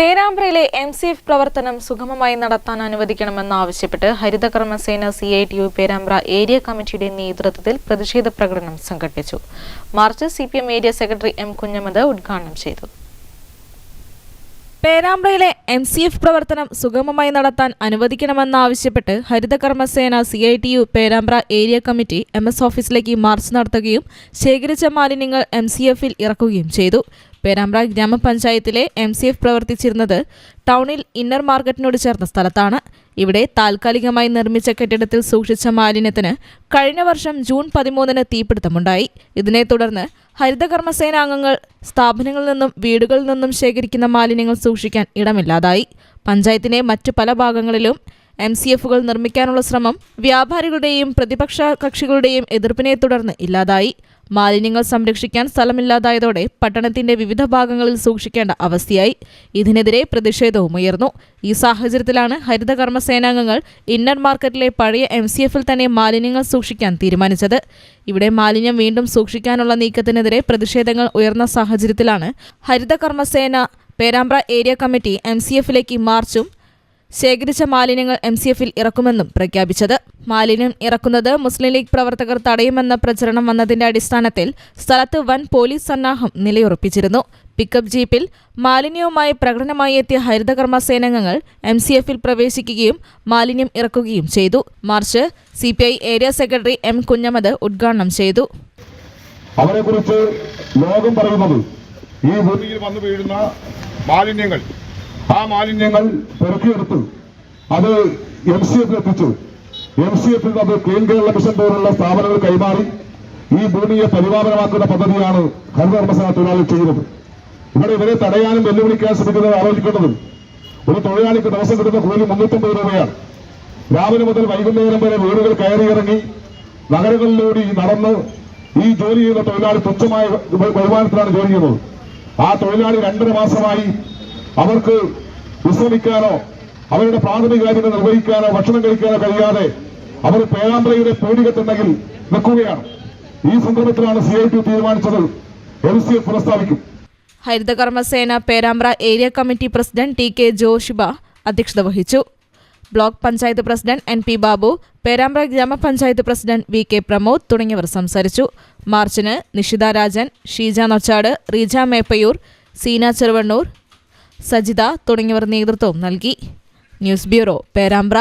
പേരാമ്പ്രയിലെ M C F പ്രവർത്തനം സുഗമമായി നടത്താൻ അനുവദിക്കണമെന്നാവശ്യപ്പെട്ട് Harithakarmasena C I T U Perambra area കമ്മിറ്റിയുടെ നേതൃത്വത്തിൽ പ്രതിഷേധ പ്രകടനം സംഘടിപ്പിച്ചു. March C P M area secretary M Kunhammad ഉദ്ഘാടനം ചെയ്തു. പേരാമ്പ്രയിലെ എം സി എഫ് പ്രവർത്തനം സുഗമമായി നടത്താൻ അനുവദിക്കണമെന്നാവശ്യപ്പെട്ട് Harithakarmasena C I T U Perambra area committee M S ഓഫീസിലേക്ക് മാർച്ച് നടത്തുകയും ശേഖരിച്ച മാലിന്യങ്ങൾ എം സി എഫിൽ ഇറക്കുകയും ചെയ്തു. പേരാമ്പ്ര ഗ്രാമപഞ്ചായത്തിലെ എം സി എഫ് പ്രവർത്തിച്ചിരുന്നത് ടൗണിൽ ഇന്നർ മാർക്കറ്റിനോട് ചേർന്ന സ്ഥലത്താണ്. ഇവിടെ താൽക്കാലികമായി നിർമ്മിച്ച കെട്ടിടത്തിൽ സൂക്ഷിച്ച മാലിന്യത്തിന് കഴിഞ്ഞ വർഷം ജൂൺ പതിമൂന്നിന് തീപിടുത്തമുണ്ടായി. ഇതിനെ തുടർന്ന് ഹരിതകർമ്മസേനാംഗങ്ങൾ സ്ഥാപനങ്ങളിൽ നിന്നും വീടുകളിൽ നിന്നും ശേഖരിക്കുന്ന മാലിന്യങ്ങൾ സൂക്ഷിക്കാൻ ഇടമില്ലാതായി. പഞ്ചായത്തിനെ മറ്റു പല ഭാഗങ്ങളിലും എം സി എഫുകൾ നിർമ്മിക്കാനുള്ള ശ്രമം വ്യാപാരികളുടെയും പ്രതിപക്ഷ കക്ഷികളുടെയും എതിർപ്പിനെ തുടർന്ന് ഇല്ലാതായി. മാലിന്യങ്ങൾ സംരക്ഷിക്കാൻ സ്ഥലമില്ലാതായതോടെ പട്ടണത്തിന്റെ വിവിധ ഭാഗങ്ങളിൽ സൂക്ഷിക്കേണ്ട അവസ്ഥയായി. ഇതിനെതിരെ പ്രതിഷേധവും ഉയർന്നു. ഈ സാഹചര്യത്തിലാണ് ഹരിത കർമ്മസേനാംഗങ്ങൾ ഇന്നർ മാർക്കറ്റിലെ പഴയ എം സി എഫിൽ തന്നെ മാലിന്യങ്ങൾ സൂക്ഷിക്കാൻ തീരുമാനിച്ചത്. ഇവിടെ മാലിന്യം വീണ്ടും സൂക്ഷിക്കാനുള്ള നീക്കത്തിനെതിരെ പ്രതിഷേധങ്ങൾ ഉയർന്ന സാഹചര്യത്തിലാണ് Harithakarmasena Perambra area committee M C എഫിലേക്ക് മാർച്ചും ശേഖരിച്ച മാലിന്യങ്ങൾ എം സി എഫിൽ ഇറക്കുമെന്നും പ്രഖ്യാപിച്ചത്. മാലിന്യം ഇറക്കുന്നത് മുസ്ലിം ലീഗ് പ്രവർത്തകർ തടയുമെന്ന പ്രചരണം വന്നതിന്റെ അടിസ്ഥാനത്തിൽ സ്ഥലത്ത് വൻ പോലീസ് സന്നാഹം നിലയുറപ്പിച്ചിരുന്നു. പിക്കപ്പ് ജീപ്പിൽ മാലിന്യവുമായി പ്രകടനമായി എത്തിയ ഹരിതകർമ്മ സേനാംഗങ്ങൾ എം സി എഫിൽ പ്രവേശിക്കുകയും മാലിന്യം ഇറക്കുകയും ചെയ്തു. March C P I area secretary M Kunhammad ഉദ്ഘാടനം ചെയ്തു. അവരെ കുറിച്ച് ലോകം പറയുന്നത് ഈ ഭൂമി ഭൂമിയിൽ വന്നു വീഴുന്ന മാലിന്യങ്ങൾ ആ മാലിന്യങ്ങൾ പെറുക്കിയെടുത്ത്. അത് എം സി എഫിൽ എത്തിച്ചു. എം സി എഫിൽ അത് ക്ലീൻ കേരള മിഷൻ പോലുള്ള സ്ഥാപനങ്ങൾ കൈമാറി. ഈ ഭൂമിയെ പരിപാലനമാക്കുന്ന പദ്ധതിയാണ് ഹരിതകർമ്മസേന തൊഴിലാളികൾ ചെയ്യുന്നത്. ഇവിടെ ഇവരെ തടയാനും വെല്ലുവിളിക്കാൻ ശ്രമിക്കുന്നത് ആലോചിക്കേണ്ടതും ഒരു തൊഴിലാളിക്ക് ദിവസം കിട്ടുന്ന കൂലി മുന്നൂറ്റമ്പത് രൂപയാണ്. രാവിലെ മുതൽ വൈകുന്നേരം വരെ വീടുകൾ കയറിയിറങ്ങി നഗരങ്ങളിലൂടെ നടന്ന് ഈ ജോലി ചെയ്യുന്ന തൊഴിലാളി തുച്ഛമായ വരുമാനത്തിലാണ് ജോലി ചെയ്യുന്നത്. ആ തൊഴിലാളി രണ്ടര മാസമായി അവർക്ക് വിശ്രമിക്കാനോ അവരുടെ പ്രാഥമിക കാര്യങ്ങൾ നിർവഹിക്കാനോ ഭക്ഷണം കഴിക്കാനോ കഴിയാതെ അവർ പേരാമ്പ്രയുടെ പേടികത്തുണ്ടെങ്കിൽ നിൽക്കുകയാണ് ഈ സന്ദർഭത്തിലാണ് സി ഐ ടി തീരുമാനിച്ചത്. L C F പുനഃസ്ഥാപിക്കും Harithakarmasena Perambra area committee president T K Joshiba അധ്യക്ഷത വഹിച്ചു. Block panchayat president N P Babu Perambra ഗ്രാമപഞ്ചായത്ത് പ്രസിഡന്റ് വി കെ പ്രമോദ് തുടങ്ങിയവർ സംസാരിച്ചു. മാർച്ചിന് നിഷിത രാജൻ ഷീജ നൊച്ചാട് റീജ മേപ്പയൂർ സീന ചെറുവണ്ണൂർ സജിത തുടങ്ങിയവർ നേതൃത്വം നൽകി. News bureau Perambra.